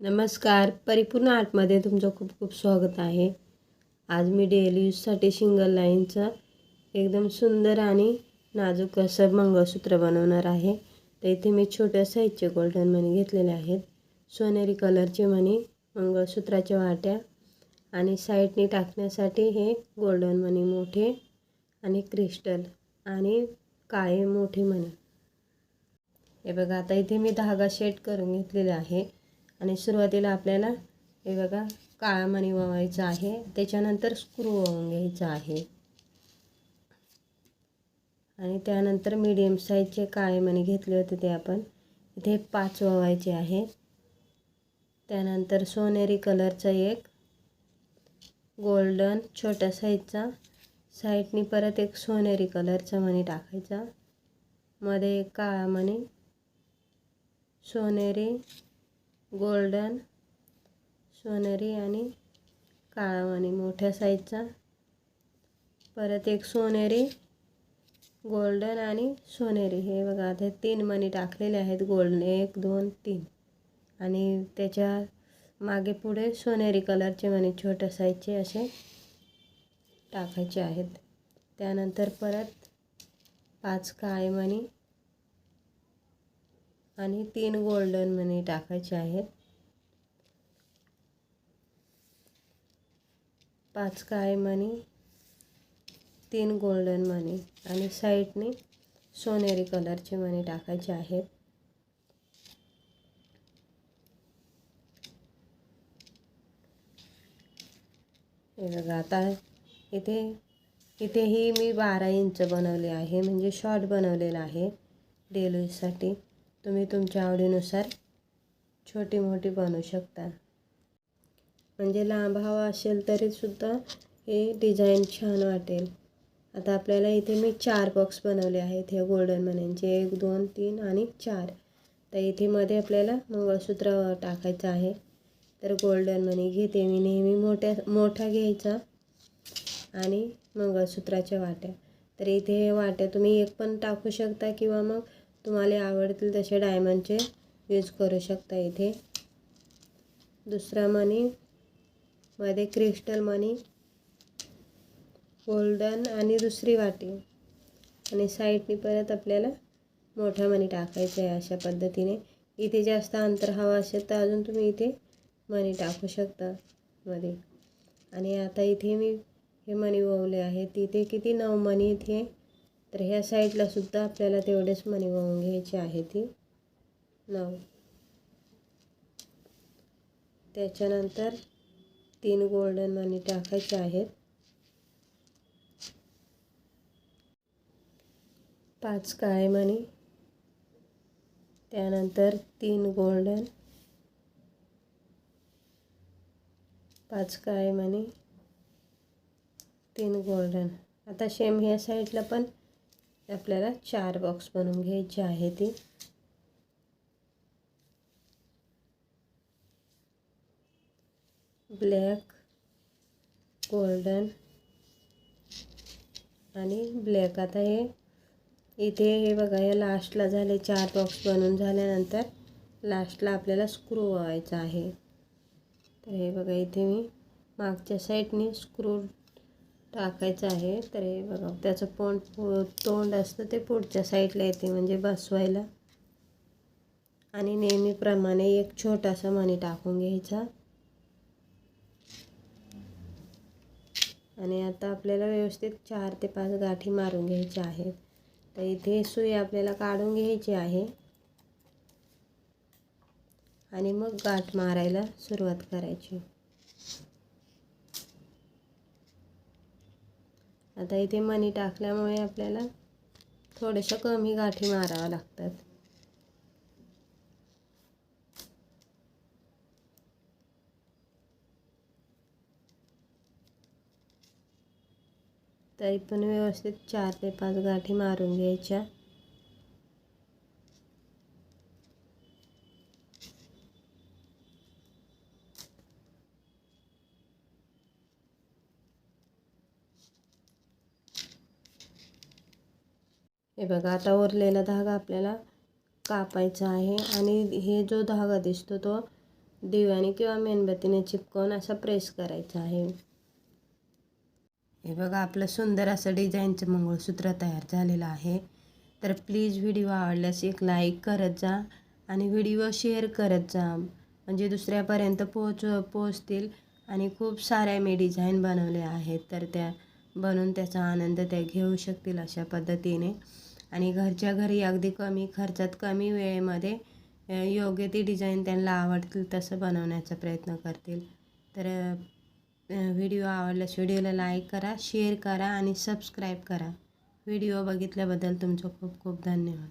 नमस्कार. परिपूर्ण आर्टमध्ये तुमचं खूप खूप स्वागत आहे. आज मी डेली यूजसाठी सिंगल लाईनचं एकदम सुंदर आणि नाजूक असं मंगळसूत्र बनवणार आहे. तर इथे मी छोट्या साईजचे गोल्डन मणी घेतलेले आहेत. सोनेरी कलरचे मणी मंगळसूत्राच्या वाट्या आणि साईडनी टाकण्यासाठी हे गोल्डन मणी मोठे आणि क्रिस्टल आणि काळे मोठे मणी हे बघा आता इथे मी धागा शेट करून घेतलेला आहे. आणि सुरुवातीला आपल्याला हे बघा काळा मणी ववायचा आहे. त्याच्यानंतर स्क्रू वळून घ्यायचा आहे. आणि त्यानंतर मीडियम साईजचे काळे मणी घेतले होते ते आपण. इथे पाच ववायचे आहे त्यानंतर सोनेरी कलरचा एक गोल्डन छोट्या साईजचा साईडनी परत एक सोनेरी कलरचा मणी टाकायचा. मध्ये एक काळा मणी सोनेरी गोल्डन सोनेरी आणि काळा मणी मोठ्या साईजचा. परत एक सोनेरी गोल्डन आणि सोनेरी. हे बघा ते तीन मणी टाकलेले आहेत गोल्डन. एक दोन तीन. आणि त्याच्यामागे पुढे सोनेरी कलरचे मणी छोट्या साईजचे असे टाकायचे आहेत. त्यानंतर परत पाच काळे मणी आणि तीन गोल्डन मनी टाकायचे आहेत. पाच काळे मनी तीन गोल्डन मनी आणि साईडने सोनेरी कलरचे मनी टाकायचे आहेत. हे बघा आता इथे इथेही मी बारा इंच बनवले आहे म्हणजे शॉर्ट बनवलेला आहे डेलीसाठी तुम्ही तुमच्या आवडीनुसार छोटी मोठी बनवू शकता. म्हणजे लांब हवा असेल तरीसुद्धा हे डिझाईन छान वाटेल. आता आपल्याला इथे मी चार बॉक्स बनवले आहेत. हे गोल्डन मनींचे एक दोन तीन आणि चार. तर इथे मध्ये आपल्याला मंगळसूत्र टाकायचं आहे. तर गोल्डन मनी घेते मी. नेहमी मोठ्या मोठा घ्यायचा आणि मंगळसूत्राच्या वाट्या. तर इथे वाट्या तुम्ही एक पण टाकू शकता किंवा मग तुम्हाला आवडतील तसे डायमंडचे यूज करू शकता इथे. दुसरा मनी मध्ये क्रिस्टल मनी गोल्डन आणि दुसरी वाटी. आणि साईडनी परत आपल्याला मोठा मनी टाकायचा आहे अशा पद्धतीने. इथे जास्त अंतर हवं असेल तर अजून तुम्ही इथे मनी टाकू शकता मध्ये. आणि आता इथे मी हे मनी ओवले आहेत तिथे किती नऊ मनी इथे तर ह्या साईडलासुद्धा आपल्याला तेवढेच मणी वाहून घ्यायचे आहे ती. नऊ त्याच्यानंतर तीन गोल्डन मनी टाकायचे आहेत. पाच काळे मणी. त्यानंतर तीन गोल्डन पाच काळे मणी. तीन गोल्डन आता शेम ह्या साईडला पण आपल्याला चार बॉक्स बनवून घ्यायचे आहे ती. ब्लॅक गोल्डन आणि ब्लॅक आता हे इथे हे बघा या लास्टला झाले चार बॉक्स बनवून झाल्यानंतर लास्टला आपल्याला स्क्रू व्हायचा आहे. तर हे बघा इथे मी मागच्या साईडने स्क्रू टाकायचं आहे. तर हे बघा त्याचं पोंड तोंड असतं ते पुढच्या साईडला येते म्हणजे बसवायला. आणि नेहमीप्रमाणे एक छोटासा मणी टाकून घ्यायचा. आणि आता आपल्याला व्यवस्थित चार ते पाच गाठी मारून घ्यायच्या आहेत. तर इथे सुई आपल्याला काढून घ्यायची आहे. आणि मग गाठ मारायला सुरुवात करायची. आता इथे मनी टाकल्यामुळे आपल्याला थोड्याशा कमी गाठी माराव्या लागतात. तरी पण व्यवस्थित चार ते पाच गाठी मारून घ्यायच्या. हे बघा आता उरलेला धागा आपल्याला कापायचा आहे आणि हे जो धागा दिसतो तो दिव्याने किंवा मेणबत्तीने चिपकवून असा प्रेस करायचा आहे. हे बघा आपलं सुंदर असं डिझाईनचं मंगळसूत्र तयार झालेलं आहे. तर प्लीज व्हिडिओ आवडल्यास एक लाईक करत जा आणि व्हिडिओ शेअर करत जा. म्हणजे दुसऱ्यापर्यंत पोहोच पोहोचतील आणि खूप साऱ्या मी डिझाईन बनवल्या आहेत. तर त्या बनवून त्याचा आनंद त्या घेऊ शकतील अशा पद्धतीने. आणि घरच्या घरी अगदी कमी खर्चात कमी वेळेमध्ये योग्य ती डिझाईन त्यांना आवडतील तसं बनवण्याचा प्रयत्न करतील. तर व्हिडिओ आवडल्यास व्हिडिओला लाईक करा शेअर करा आणि सबस्क्राईब करा. व्हिडिओ बघितल्याबद्दल तुमचं खूप खूप धन्यवाद.